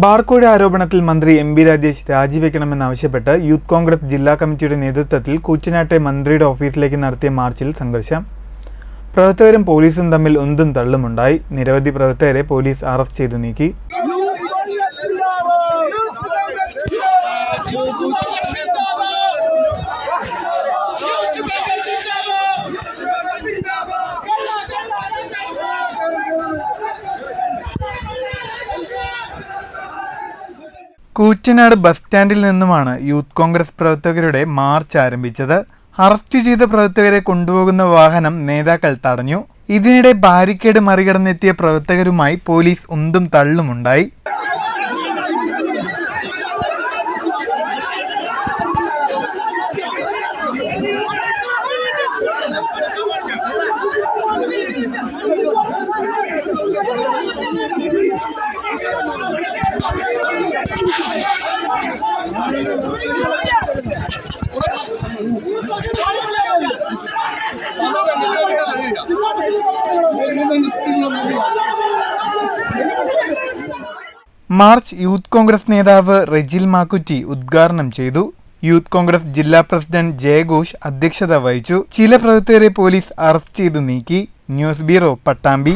ബാർക്കോഴ ആരോപണത്തിൽ മന്ത്രി M B Rajesh രാജിവെക്കണമെന്നാവശ്യപ്പെട്ട് യൂത്ത് കോൺഗ്രസ് ജില്ലാ കമ്മിറ്റിയുടെ നേതൃത്വത്തിൽ കൂറ്റനാട്ടെ മന്ത്രിയുടെ ഓഫീസിലേക്ക് നടത്തിയ മാർച്ചിൽ സംഘർഷം. പ്രവർത്തകരും പോലീസും തമ്മിൽ ഉന്തും തള്ളുമുണ്ടായി. നിരവധി പ്രവർത്തകരെ പോലീസ് അറസ്റ്റ് ചെയ്തു നീക്കി. കൂറ്റനാട് ബസ് സ്റ്റാൻഡിൽ നിന്നുമാണ് യൂത്ത് കോൺഗ്രസ് പ്രവർത്തകരുടെ മാർച്ച് ആരംഭിച്ചത്. അറസ്റ്റ് ചെയ്ത പ്രവർത്തകരെ കൊണ്ടുപോകുന്ന വാഹനം നേതാക്കൾ തടഞ്ഞു. ഇതിനിടെ ബാരിക്കേഡ് മറികടന്നെത്തിയ പ്രവർത്തകരുമായി പോലീസ് ഉന്തും തള്ളുമുണ്ടായി. മാർച്ച് യൂത്ത് കോൺഗ്രസ് നേതാവ് റെജിൽ മാക്കുറ്റി ഉദ്ഘാടനം ചെയ്തു. യൂത്ത് കോൺഗ്രസ് ജില്ലാ പ്രസിഡന്റ് ജയഘോഷ് അധ്യക്ഷത വഹിച്ചു. ചില പ്രവർത്തകരെ പോലീസ് അറസ്റ്റ് ചെയ്തു നീക്കി. News bureau Pattambi.